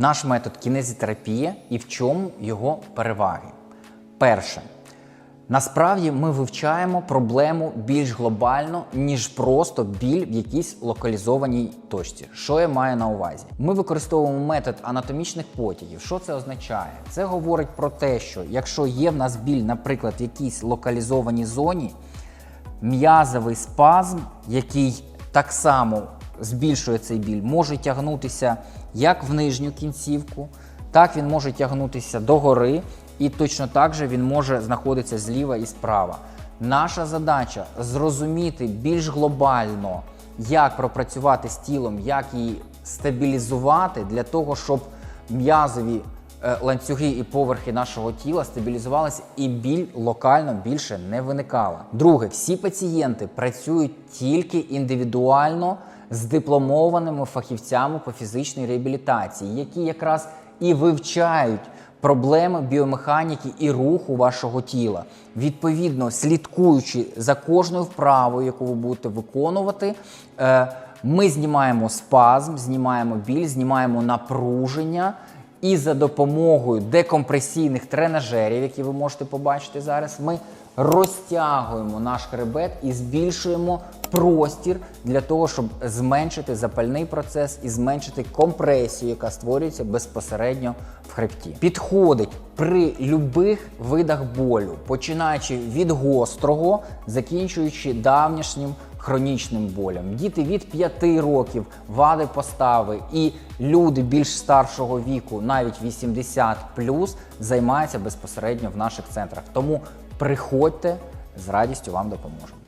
Наш метод кінезітерапія і в чому його переваги. Перше. Насправді ми вивчаємо проблему більш глобально, ніж просто біль в якійсь локалізованій точці. Що я маю на увазі? Ми використовуємо метод анатомічних потягів. Що це означає? Це говорить про те, що якщо є в нас біль, наприклад, в якійсь локалізованій зоні, м'язовий спазм, який так само збільшує цей біль, може тягнутися як в нижню кінцівку, так він може тягнутися догори, і точно так же він може знаходитися зліва і справа. Наша задача зрозуміти більш глобально, як пропрацювати з тілом, як її стабілізувати для того, щоб м'язові е, ланцюги і поверхи нашого тіла стабілізувалися і біль локально більше не виникала. Друге, всі пацієнти працюють тільки індивідуально з дипломованими фахівцями по фізичній реабілітації, які якраз і вивчають проблеми біомеханіки і руху вашого тіла. Відповідно, слідкуючи за кожною вправою, яку ви будете виконувати. е, ми знімаємо спазм, знімаємо біль, знімаємо напруження, і за допомогою декомпресійних тренажерів, які ви можете побачити зараз, ми розтягуємо наш хребет і збільшуємо простір для того, щоб зменшити запальний процес і зменшити компресію, яка створюється безпосередньо в хребті. Підходить при любих видах болю, починаючи від гострого, закінчуючи давнішнім хронічним болем. Діти від 5 років вади постави і люди більш старшого віку, навіть 80 займаються безпосередньо в наших центрах. Тому приходьте з радістю вам допоможемо.